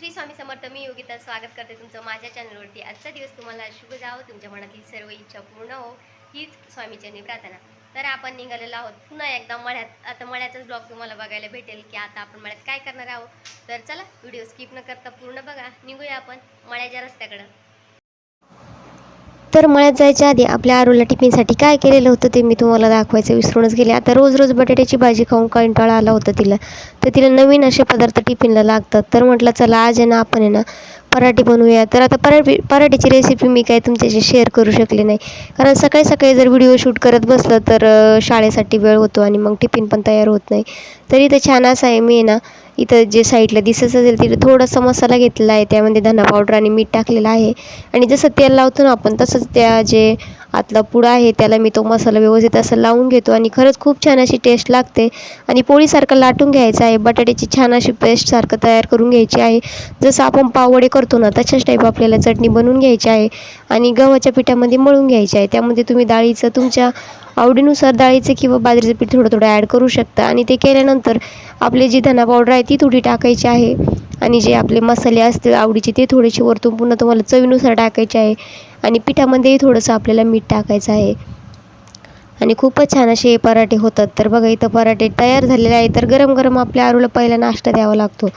श्री स्वामी समर्थ मी योगिता स्वागत करते तुमचं माझ्या चॅनलवरती. आजचा दिवस तुम्हाला शुभ जावो. तुमच्या मनातील सर्व इच्छा पूर्ण हो हीच स्वामीचरणी प्रार्थना. तर आपण निघालेलो आहोत. पुन्हा एकदा मळ्यात. आता मळ्याचाच ब्लॉग तुम्हाला बघायला भेटेल की आता आपण मळ्यात काय करणार आहोत. तर चला व्हिडिओ स्किप न करता पूर्ण बघा. निघूया आपण मळ्याच्या रस्त्याकडं. तर मळ्यात जायच्या आधी आपल्या आरूला टिफिनसाठी काय केलेलं होतं ते मी तुम्हाला दाखवायचं विसरूनच गेले. आता रोज रोज बटाट्याची भाजी खाऊन कंटाळा आला होता तिला. तर तिला नवीन असे पदार्थ टिफिनला लागतात. तर म्हटलं चला आज आहे ना आपण आहे ना पराठे बनवूया. तर आता पराठी पराठीची रेसिपी मी काय तुमच्याशी शेअर करू शकले नाही. कारण सकाळी सकाळी जर व्हिडिओ शूट करत बसलं तर शाळेसाठी वेळ होतो आणि मग टिफिन पण तयार होत नाही. तरी तर छान असं आहे मी आहे ना इथं जे साईडला दिसत असेल तिथे थोडासा मसाला घेतलेला आहे. त्यामध्ये धना पावडर आणि मीठ टाकलेलं आहे. आणि जसं तेल लावतो ना आपण तसंच त्या जे आतला पुडा आहे त्याला मी तो मसाला व्यवस्थित असं लावून घेतो. आणि खरंच खूप छान अशी टेस्ट लागते. आणि पोळीसारखं लाटून घ्यायचं आहे. बटाट्याची छान अशी पेस्टसारखं तयार करून घ्यायची आहे. जसं आपण पाववडे करतो ना तशाच टाईप आपल्याला चटणी बनवून घ्यायची आहे. आणि गव्हाच्या पिठामध्ये मळून घ्यायची आहे. त्यामध्ये तुम्ही डाळीचं तुमच्या आवडीनुसार डाळीचं किंवा बाजरीचं पीठ थोडं थोडं ॲड करू शकता. आणि ते केल्यानंतर आपली जी धना पावडर आहे ती थोडी टाकायची आहे. आणि जे आपले मसाले असतील आवडीचे ते थोडेसे वरतून पुन्हा तुम्हाला चवीनुसार टाकायचे आहे. आणि पिठामध्येही थोडंसं आपल्याला मीठ टाकायचं आहे. आणि खूपच छान असे हे पराठे होतात. तर बघा इथं पराठे तयार झालेले आहे तर गरम गरम आपल्या आरूला पहिला नाश्ता द्यावा लागतो.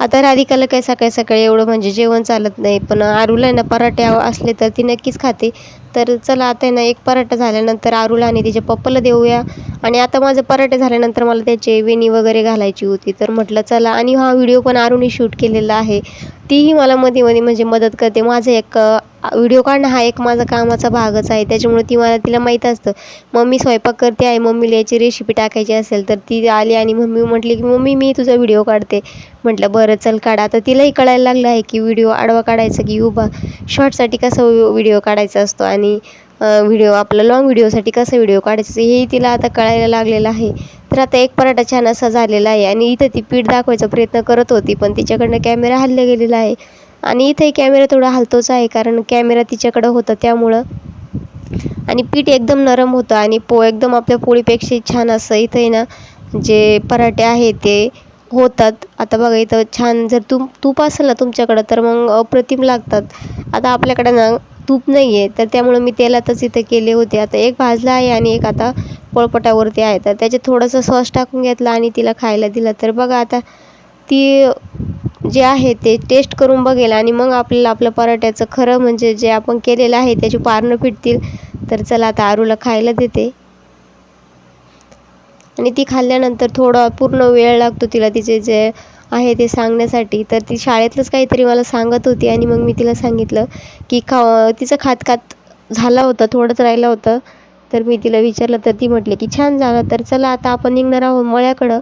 आता राधिकाला काय सकाळी सकाळी एवढं म्हणजे जेवण चालत नाही. पण आरूला आहे ना पराठे असले तर ती नक्कीच खाते. तर चला आता आहे ना एक पराठा झाल्यानंतर आरूला आणि तिच्या पप्पाला देऊया. आणि आता माझं पराठे झाल्यानंतर मला त्याचे वेणी वगैरे घालायची होती. तर म्हटलं चला आणि हा व्हिडिओ पण आरूने शूट केलेला आहे. तीही मला मध्ये मध्ये म्हणजे मदत करते. माझं एक व्हिडिओ काढणं हा एक माझा कामाचा भागच आहे. त्याच्यामुळे ती मला तिला माहीत असतं. मम्मी स्वयंपाक करते आहे मम्मीला याची रेसिपी टाकायची असेल तर ती आली आणि मम्मी म्हटली की मम्मी मी तुझा व्हिडिओ काढते. म्हटलं बरं चल काढा. आता तिलाही कळायला लागलं आहे की व्हिडिओ आडवा काढायचा की उभा. शॉर्टसाठी कसा व्हिडिओ काढायचा असतो आणि व्हिडिओ आपला लॉंग व्हिडिओसाठी कसा व्हिडिओ काढायचा हेही तिला आता कळायला लागलेलं आहे. तर आता एक पराठा छान असा झालेला आहे आणि इथं ती पीठ दाखवायचा प्रयत्न करत होती पण तिच्याकडनं कॅमेरा हल्ला गेलेला आहे. आणि इथे कॅमेरा थोडा हलतोच आहे कारण कॅमेरा तिच्याकडं होता त्यामुळं. आणि पीठ एकदम नरम होतं आणि पो एकदम आपल्या पोळीपेक्षा छान असं इथे ना जे पराठे आहे ते होतात. आता बघा इथं छान जर तूप तूप असेल ना तुमच्याकडं तर मग अप्रतिम लागतात. आता आपल्याकडं ना तूप नाही आहे तर त्यामुळं मी तेलातच इथं केले होते. आता एक भाजला आहे आणि एक आता पोळपटावरती आहे. तर त्याच्यात थोडंसं सॉस टाकून घेतलं आणि तिला खायला दिलं. तर बघा आता ती जे आहे ते टेस्ट करून बघेल आणि मग आपल्याला आपलं पराठ्याचं खरं म्हणजे जे आपण केलेलं आहे त्याची पारणं फिटतील. तर चला आता आरूला खायला देते. आणि ती खाल्ल्यानंतर थोडा पूर्ण वेळ लागतो तिला तिचे जे आहे ते सांगण्यासाठी. तर ती शाळेतलंच काहीतरी मला सांगत होती आणि मग मी तिला सांगितलं की खा तिचं खात खात झाला होता थोडंच राहिलं होतं. तर मी तिला विचारलं तर ती म्हटली की छान झालं तर चला आता आपण निघणार आहोत मळ्याकडं.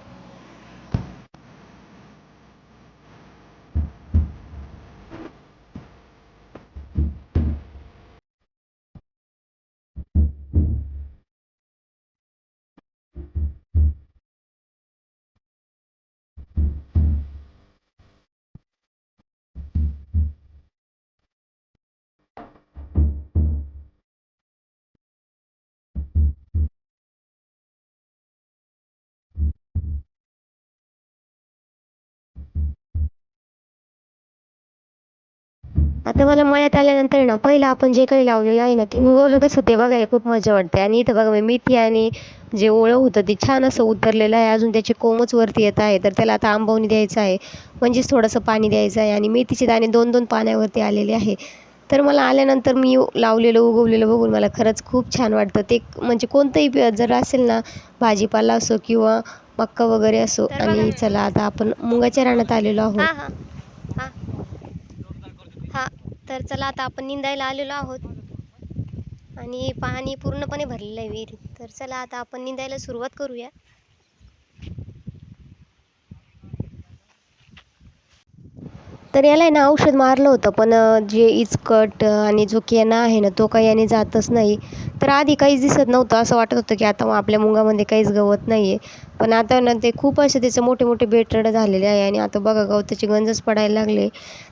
आता मला मळ्यात आल्यानंतर ना पहिलं आपण जे काही लावलेलं आहे ना ते उगवलं कसं ते बघायला खूप मजा वाटते आणि इथं बघा मेथी आणि जे ओळं होतं ते छान असं उतरलेलं आहे. अजून त्याचे कोमच वरती येत आहे तर त्याला आता आंबवणी द्यायचं आहे. म्हणजेच थोडंसं पाणी द्यायचं आहे. आणि मेथीचे दाणे दोन दोन पाण्यावरती आलेले आहे. तर मला आल्यानंतर मी लावलेलं उगवलेलं बघून मला खरंच खूप छान वाटतं. ते म्हणजे कोणतंही जर असेल ना भाजीपाला असो किंवा मक्का वगैरे असो आणि. चला आता आपण मुगाच्या रानात आलेलो आहोत. तर चला आता आपण निंदायला आलेलो आहोत. आणि पाणी पूर्णपणे भरलेलं आहे विहिरीत. तर चला आता आपण निंदायला सुरुवात करूया. तर याला आहे ना औषध मारलं होतं पण जे इचकट आणि जो केना आहे ना तो काही याने जातच नाही. तर आधी काहीच दिसत नव्हतं. असं वाटत होतं की आता आपल्या मुगामध्ये काहीच गवत नाही आहे पण आता ना ते खूप असे त्याचे मोठे मोठे बेटरडं झालेले आहे आणि आता बघा गवताची गंजच पडायला लागले.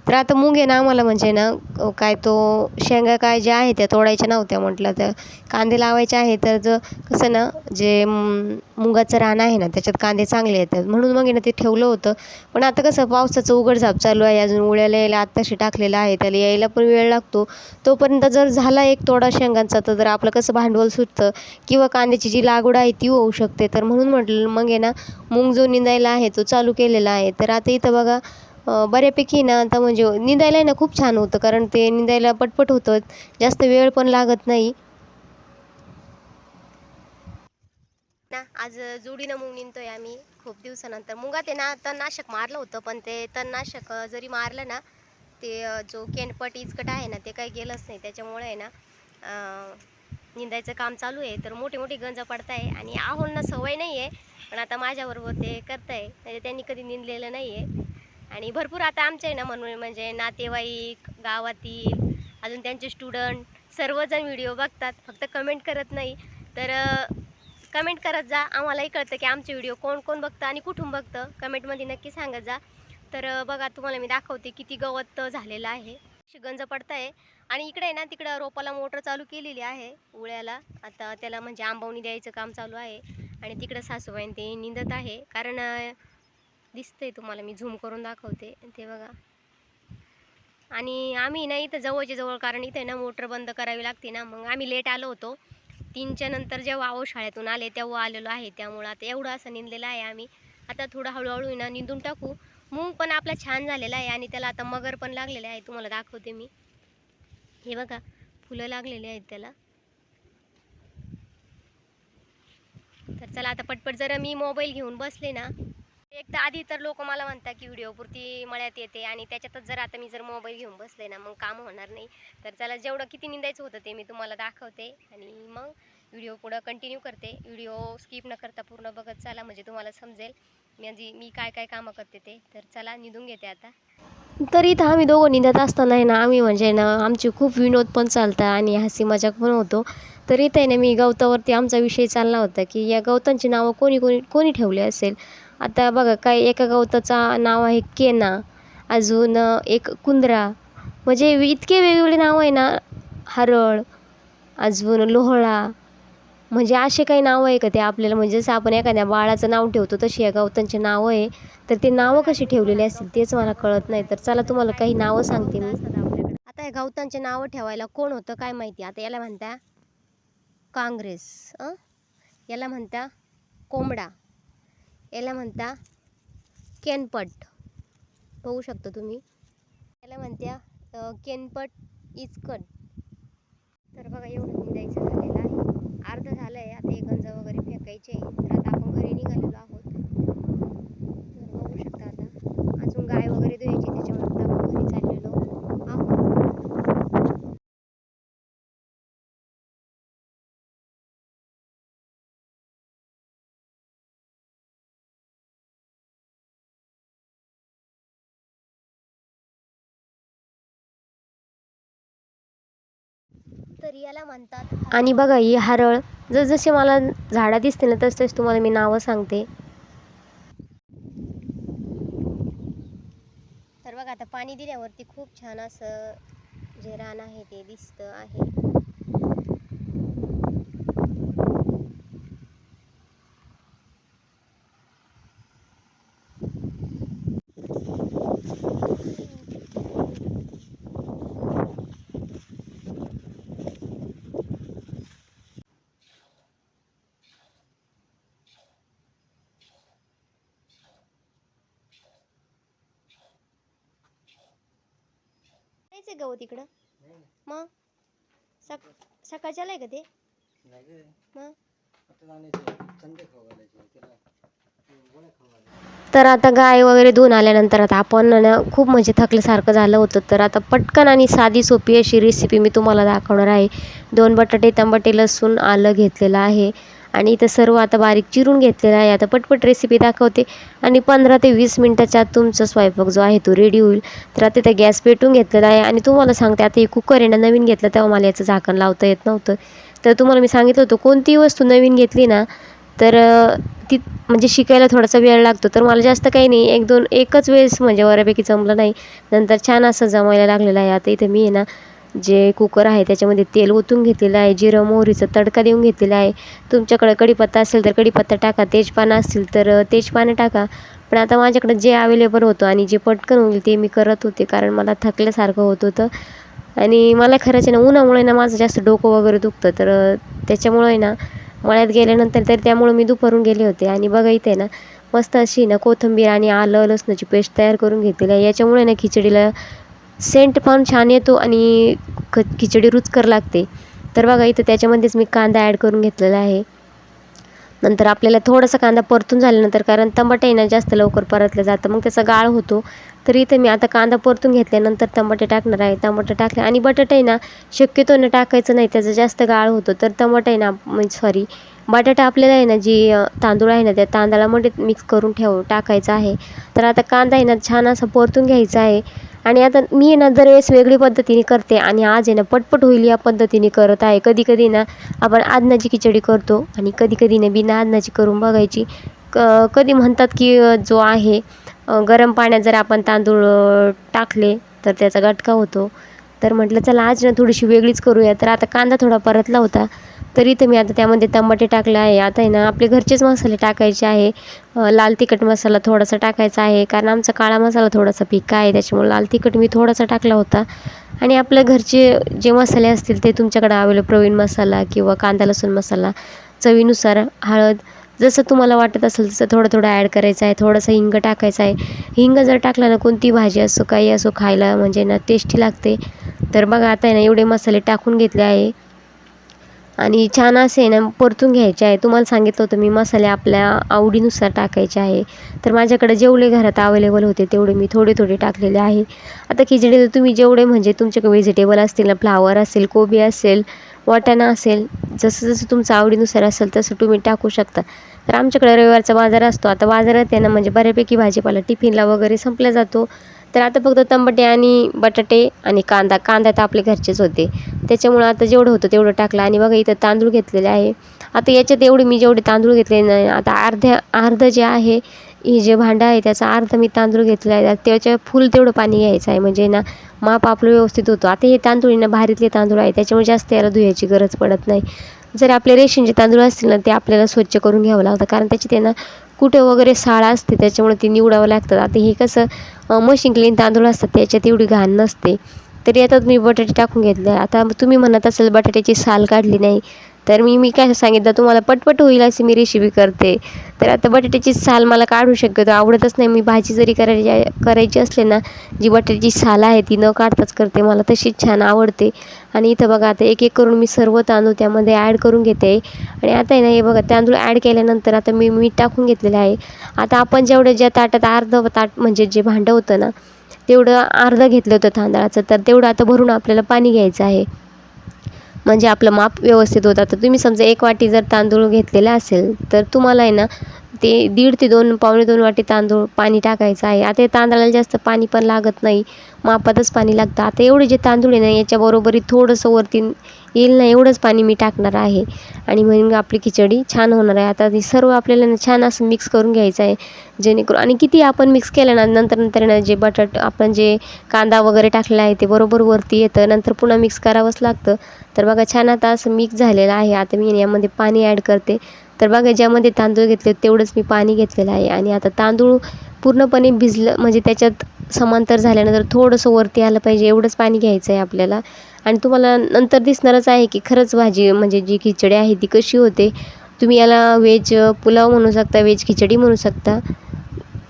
तर आता मुंग आहे ना आम्हाला म्हणजे ना काय तो शेंगा काय ज्या आहे त्या तोडायच्या नव्हत्या म्हटलं तर कांदे लावायचे आहे तर जर कसं ना जे मुगाचं रान आहे ना त्याच्यात कांदे चांगले येतात. म्हणून मग ना ते ठेवलं होतं. पण आता कसं पावसाचं उघडझाप चालू आहे. अजून उड्याला यायला आत्ताशी टाकलेलं आहे. त्याला यायला पण वेळ लागतो. तोपर्यंत जर झाला एक तोडा शेंगांचा तर आपलं कसं भांडवल सुटतं किंवा कांद्याची जी लागवड आहे ती होऊ शकते. तर म्हणून म्हटलं मग आहे ना मूग जो निंदायला आहे तो चालू केलेला आहे. तर आता इथं बघा बऱ्यापैकी ना आता म्हणजे निंदायला आहे ना खूप छान होतं. कारण ते निंदायला पटपट होतं. जास्त वेळ पण लागत नाही. ना आज जोडीनं मूग निंदतोय आम्ही खूप दिवसानंतर. मुगात आहे ना तणनाशक मारलं होतं पण ते तणनाशक जरी मारलं ना ते जो केनपट इचकट आहे ना ते काही गेलंच नाही. त्याच्यामुळे आहे ना अं, निंदायचं काम चालू आहे तर मोठी मोठी गंज पडत आहे आणि आहोंना सवय नाही आहे पण आता माझ्याबरोबर ते करत आहे म्हणजे त्यांनी कधी निंदलेलं नाही आहे आणि भरपूर आता आमच्या आहे ना म्हणून म्हणजे नातेवाईक गावातील अजून त्यांचे स्टुडंट सर्वजण व्हिडिओ बघतात फक्त कमेंट करत नाही. तर कमेंट करत जा आम्हालाही कळतं की आमचे व्हिडिओ कोण कोण बघतं आणि कुठून बघतं. कमेंटमध्ये नक्की सांगत जा. तर बघा तुम्हाला मी दाखवते किती गवत झालेलं आहे. अशी गंज पडत आहे आणि इकडे आहे ना तिकडं रोपाला मोटर चालू केलेली आहे उळ्याला. आता त्याला म्हणजे आंबवणी द्यायचं काम चालू आहे. आणि तिकडं सासूबाईन ते निंदत आहे. कारण दिसतंय तुम्हाला मी झूम करून दाखवते. ते बघा. आणि आम्ही ना इथं जवळच्या जवळ कारण इथे ना मोटर बंद करावी लागते ना. मग आम्ही लेट आलो होतो. तीनच्या नंतर जेव्हा आहो शाळेतून आले तेव्हा आलेलो आहे. त्यामुळं आता एवढं असं निंदलेलं आहे आम्ही. आता थोडं हळूहळू ना निंदून टाकू. मूग पण आपला छान झालेला आहे आणि त्याला आता मगर पण लागलेले आहे. तुम्हाला दाखवते मी. हे बघा फुलं लागलेली आहेत त्याला. तर चला आता पटपट जरा मी मोबाईल घेऊन बसले ना. एक तर आधी तर लोक मला म्हणतात की व्हिडिओपुरती मळ्यात येते आणि त्याच्यातच जर आता मी जर मोबाईल घेऊन बसले ना मग काम होणार नाही. तर चला जेवढं किती निंदायचं होतं ते मी तुम्हाला दाखवते आणि मग व्हिडिओ पुढं कंटिन्यू करते. व्हिडिओ स्किप न करता पूर्ण बघत चला म्हणजे तुम्हाला समजेल. म्हणजे मी काय काय कामं करते ते तर चला निधून घेते आता. तर इथं आम्ही दोघं निंदत असताना आहे ना आम्ही म्हणजे ना आमची खूप विनोद पण चालतं आणि हसी मजाक पण होतो. तर इथं आहे ना मी गवतावरती आमचा विषय चालला होता की या गवतांची नावं कोणी कोणी कोणी ठेवली असेल? आता बघा काय एका गवताचा नाव आहे केना अजून एक कुंद्रा. म्हणजे इतके वेगवेगळे नावं आहे ना हरळ अजून लोहळा म्हणजे असे काही नावं आहे का ते आपल्याला? म्हणजे जसं आपण एखाद्या बाळाचं नाव ठेवतो तशी या गवतांची नावं आहे. तर ते नावं कशी ठेवलेली असतील तेच मला कळत नाही. तर चला तुम्हाला काही नावं सांगते मी. आता या गवतांचे नावं ठेवायला कोण होतं काय माहिती? आता याला म्हणता काँग्रेस याला म्हणता कोंबडा याला म्हणता केनपट. बघू शकता तुम्ही. याला म्हणत्या केनपट इचकट तर बघा एवढं द्यायचं. अर्ध झालं आहे आता हे गंज वगैरे फेकायचे आहे तर आता आपण घरी निघालेलो आहोत तर बघू शकता आता अजून गाय वगैरे धुवायची त्याच्यामुळे आता आपण घरी चाललेलो आहोत तर याला म्हणतात आणि बघा ही हरळ जसजसे मला झाडं दिसते ना तस तस तुम्हाला मी नावं सांगते. तर बघा आता पाणी दिल्यावरती खूप छान असं जे रान आहे ते दिसतं आहे. जायचं गवत तिकडं. मग? सक सकाळच्याला आहे का ते? मग? तर आता गाय वगैरे धुवून आल्यानंतर आता आपण ना खूप म्हणजे थकल्यासारखं झालं होतं. तर आता पटकन आणि साधी सोपी अशी रेसिपी मी तुम्हाला दाखवणार आहे. दोन बटाटे टमाटे लसूण आलं घेतलेलं आहे. आणि इथं सर्व आता बारीक चिरून घेतलेलं आहे. आता पटपट रेसिपी दाखवते. आणि पंधरा ते वीस मिनटाच्या आत तुमचा स्वयंपाक जो आहे तो रेडी होईल. तर आता इथं गॅस पेटून घेतलेला आहे. आणि तुम्हाला सांगते आता हे कुकर आहे ना नवीन घेतलं तेव्हा मला याचं झाकण लावता येत नव्हतं. तर तुम्हाला मी सांगितलं होतं कोणतीही वस्तू नवीन घेतली ना तर ती म्हणजे शिकायला थोडासा वेळ लागतो. तर मला जास्त काही नाही. एक दोन एकच वेळेस म्हणजे बऱ्यापैकी जमलं नाही. नंतर छान असं जमायला लागलेलं आहे. आता इथं मी आहे ना जे कुकर आहे त्याच्यामध्ये तेल ओतून घेतलेलं आहे जिरं मोहरीचा तडका देऊन घेतलेला आहे. तुमच्याकडे कढीपत्ता असेल तर कढीपत्ता टाका तेजपानं असतील तर तेजपानं टाका. पण आता माझ्याकडे जे अवेलेबल होतं आणि जे पटकन होईल ते मी करत होते कारण मला थकल्यासारखं होत होतं. आणि मला खरंच आहे ना उन्हामुळे ना माझं जास्त डोकं वगैरे दुखतं. तर त्याच्यामुळे त्याच्यामुळं आहे ना मळ्यात गेल्यानंतर तर त्यामुळं मी दुपारून गेले होते. आणि बघा इथे ना मस्त अशी ना कोथिंबीर आणि आलं लसणाची पेस्ट तयार करून घेतलेली आहे. याच्यामुळे ना खिचडीला सेंट पण छान येतो आणि ख खिचडी रुचकर लागते. तर बघा इथं त्याच्यामध्येच मी कांदा ॲड करून घेतलेला आहे. नंतर आपल्याला थोडासा कांदा परतून झाल्यानंतर कारण टमाटे आहे ना जास्त लवकर परतलं जातं. मग त्याचा गाळ होतो. तर इथं मी आता कांदा परतून घेतल्यानंतर टमाटे टाकणार आहे. टमाटे टाकले आणि बटाटे आहे ना शक्यतो ना टाकायचं नाही त्याचा जास्त गाळ होतो. तर टमाटे आहे ना म्हणजे सॉरी बटाटा आपल्याला आहे ना जी तांदूळ आहे ना त्या तांदळामध्ये मिक्स करून ठेव टाकायचं आहे. तर आता कांदा आहे ना छान असा परतून घ्यायचा आहे. आणि आता मी ना दरवेळेस वेगळी पद्धतीने करते आणि आज आहे ना पटपट होईल या पद्धतीने करत आहे. कधी कधी ना आपण आदनाची खिचडी करतो आणि कधी कधी ना बिना आदनाची करून बघायची. क कधी म्हणतात की जो आहे गरम पाण्यात जर आपण तांदूळ टाकले तर त्याचा गटका होतो. तर म्हटलं चला आज ना थोडीशी वेगळीच करूया. तर आता कांदा थोडा परतला होता. तरी तर मी आता त्यामध्ये टमाटे टाकले आहे. आता आहे ना आपले घरचेच मसाले टाकायचे आहे. लाल तिखट मसाला थोडासा टाकायचा आहे. कारण आमचा काळा मसाला थोडासा पिका आहे त्याच्यामुळे लाल तिखट मी थोडासा टाकला होता. आणि आपल्या घरचे जे मसाले असतील ते तुमच्याकडे अवेलेबल प्रवीण मसाला किंवा कांदा लसूण मसाला चवीनुसार हळद जसं तुम्हाला वाटत असेल तसं थोडं थोडं ॲड करायचं आहे. थोडंसं हिंग टाकायचं आहे. हिंग जर टाकला ना कोणती भाजी असो काही असो खायला म्हणजे ना टेस्टी लागते. तर बघा आता आहे ना एवढे मसाले टाकून घेतले आहे. आणि छान असे आहे ना परतून घ्यायचे आहे. तुम्हाला सांगितलं होतं मी मसाले आपल्या आवडीनुसार टाकायचे आहे. तर माझ्याकडे जेवढे घरात अवेलेबल होते तेवढे मी थोडे थोडे टाकलेले आहे. आता खिचडीला तुम्ही जेवढे म्हणजे तुमच्याकडे व्हेजिटेबल असतील ना फ्लावर असेल कोबी असेल वाटाणा असेल जसं जसं तुमचं आवडीनुसार असेल तसं तुम्ही टाकू शकता. तर आमच्याकडे रविवारचा बाजार असतो. आता बाजारात आहे ना म्हणजे बऱ्यापैकी भाजीपाला टिफिनला वगैरे संपला जातो. तर आता फक्त तंबटे आणि बटाटे आणि कांदा. कांदा तर आपले घरचेच होते. त्याच्यामुळं आता जेवढं होतं तेवढं टाकलं आणि बघा इथं तांदूळ घेतलेले आहे. आता याच्यात एवढे मी जेवढे तांदूळ घेतले नाही आता अर्ध्या अर्धं जे आहे हे जे भांडं आहे त्याचा अर्ध मी तांदूळ घेतला आहे. त्याच्या फुल तेवढं पाणी घ्यायचं आहे. म्हणजे ना माप आपलं व्यवस्थित होतो. आता हे तांदूळ ना भारीतले तांदूळ आहे. त्याच्यामुळे जास्त याला धुयाची गरज पडत नाही. जर आपले रेशनचे तांदूळ असतील ना ते आपल्याला स्वच्छ करून घ्यावं लागतं. कारण त्याची त्यांना कुठं वगैरे साळा असते त्याच्यामुळे ते निवडावं लागतं. आता हे कसं मशीन क्लीन तांदूळ असतात त्याच्यात एवढी घाण नसते. तरी आता मी बटाटे टाकून घेतले. आता तुम्ही म्हणत असेल बटाट्याची साल काढली नाही. तर मी मी काय सांगितलं तुम्हाला पटपट होईल अशी मी रेसिपी करते. तर आता बटाट्याची साल मला काढू शक्यतो आवडतच नाही. मी भाजी जरी करायची करायची असले ना जी बटाट्याची साल आहे ती न काढताच करते. मला तशीच छान आवडते. आणि इथं बघा आता एक एक करून मी सर्व तांदूळ त्यामध्ये ॲड करून घेते. आणि आता आहे ना हे बघा तांदूळ ॲड केल्यानंतर आता मी मीठ टाकून घेतलेलं आहे. आता आपण जेवढं ज्या ताटात अर्ध ताट म्हणजे जे भांडं होतं ना तेवढं अर्धं घेतलं होतं तांदळाचं. तर तेवढं आता भरून आपल्याला पाणी घ्यायचं आहे. म्हणजे आपलं माप व्यवस्थित होतं. तर तुम्ही समजा एक वाटी जर तांदूळ घेतलेला असेल तर तुम्हाला आहे ना ते दीड ते दोन पावणे दोन वाटी तांदूळ पाणी टाकायचं आहे. आता या तांदळाला जास्त पाणी पण लागत नाही. मापातच पाणी लागतं. आता एवढे जे तांदूळ आहे ना याच्याबरोबरी थोडंसं वरती येईल ना एवढंच पाणी मी टाकणार आहे. आणि मग आपली खिचडी छान होणार आहे. आता ते सर्व आपल्याला ना छान असं मिक्स करून घ्यायचं आहे. जेणेकरून आणि किती आपण मिक्स केलं ना नंतर नंतर ना जे बटाट आपण जे कांदा वगैरे टाकलेला आहे ते बरोबर वरती येतं. नंतर पुन्हा मिक्स करावंच लागतं. तर बघा छान आता असं मिक्स झालेलं आहे. आता मी यामध्ये पाणी ॲड करते. तर बघा ज्यामध्ये तांदूळ घेतले तेवढंच मी पाणी घेतलेलं आहे. आणि आता तांदूळ पूर्णपणे भिजलं म्हणजे त्याच्यात समांतर झाल्यानंतर थोडंसं वरती आलं पाहिजे एवढंच पाणी घ्यायचं आहे आपल्याला. आणि तुम्हाला नंतर दिसणारच आहे की खरंच भाजी म्हणजे जी खिचडी आहे ती कशी होते. तुम्ही याला व्हेज पुलाव म्हणू शकता व्हेज खिचडी म्हणू शकता.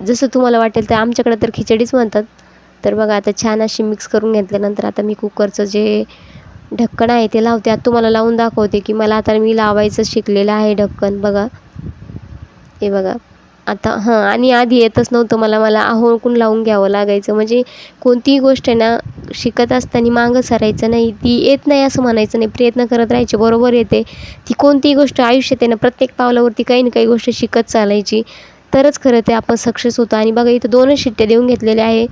जसं तुम्हाला वाटेल तर आमच्याकडे तर खिचडीच म्हणतात. तर बघा आता छान अशी मिक्स करून घेतल्यानंतर आता मी कुकरचं जे ढक्कन आहे ते लावते. आता तुम्हाला लावून दाखवते की मला आता मी लावायचं शिकलेलं आहे ढक्कन. बघा. हे बघा. आता हां आणि आधी येतच नव्हतं मला. मला आहोळकून लावून घ्यावं लागायचं. म्हणजे कोणतीही गोष्ट आहे ना शिकत असताना मागं सरायचं नाही. ती येत नाही असं म्हणायचं नाही. प्रयत्न करत राहायचे. बरोबर येते. ती कोणतीही गोष्ट आयुष्यात आहे ना प्रत्येक पावलावरती काही ना काही गोष्ट शिकत चालायची. तरच खरं ते आपण सक्सेस होतो. आणि बघा इथं दोनच शिट्ट्या देऊन घेतलेल्या आहे.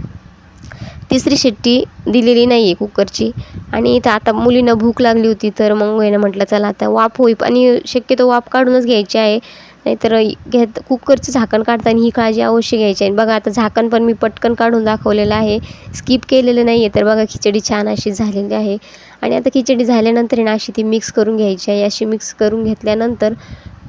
तिसरी शिट्टी दिलेली नाही आहे कुकरची. आणि इथं आता मुलींना भूक लागली होती तर मग यानं म्हटलं चला आता वाफ होई आणि शक्यतो वाफ काढूनच घ्यायची आहे. नाहीतर घेत कुकरचं झाकण काढताना ही काळजी अवश्य घ्यायची आहे. बघा आता झाकण पण मी पटकन काढून दाखवलेलं आहे. स्किप केलेलं नाही आहे तर बघा खिचडी छान अशी झालेली आहे. आणि आता खिचडी झाल्यानंतर ना अशी ती मिक्स करून घ्यायची आहे. अशी मिक्स करून घेतल्यानंतर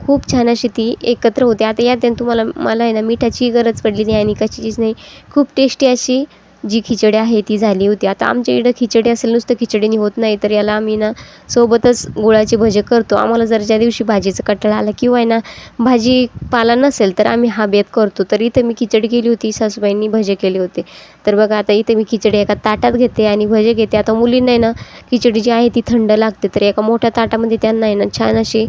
खूप छान अशी ती एकत्र होते. आता यात आहे तुम्हाला मला आहे ना मिठाची गरज पडली नाही आणि कशाचीच नाही. खूप टेस्टी अशी जी खिचडी आहे ती झाली होती. आता आमच्या इकडं खिचडी असेल नुसतं खिचडीने होत नाही तर याला आम्ही ना सोबतच गुळाचे भजे करतो. आम्हाला जर ज्या दिवशी भाजीचं कटाळा आला किंवा आहे ना भाजी पाला नसेल तर आम्ही हा बेत करतो. तर इथं मी खिचडी केली होती सासूबाईंनी भजे केले होते. तर बघा आता इथे मी खिचडी एका ताटात घेते आणि भजे घेते. आता मुलींना आहे ना खिचडी जी आहे ती थंड लागते तर एका मोठ्या ताटामध्ये त्यांना आहे ना छान अशी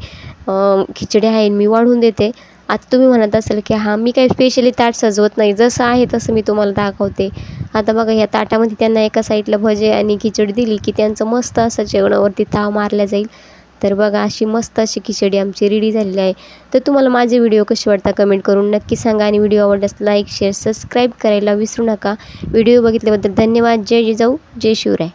खिचडी आहे मी वाढून देते. आता तुम्ही म्हणत असाल की हां मी काही स्पेशली ताट सजवत नाही. जसं आहे तसं मी तुम्हाला दाखवते. आता बघा ह्या ताटामध्ये त्यांना एका साईडला भजे आणि खिचडी दिली की त्यांचं मस्त असं जेवणावरती ताव मारला जाईल. तर बघा अशी मस्त अशी खिचडी आमची रेडी झालेली आहे. तर तुम्हाला माझे व्हिडिओ कसे वाटतात कमेंट करून नक्की सांगा आणि व्हिडिओ आवडल्यास लाईक शेअर सबस्क्राईब करायला विसरू नका. व्हिडिओ बघितल्याबद्दल धन्यवाद. जय जिजाऊ जय शिवराय.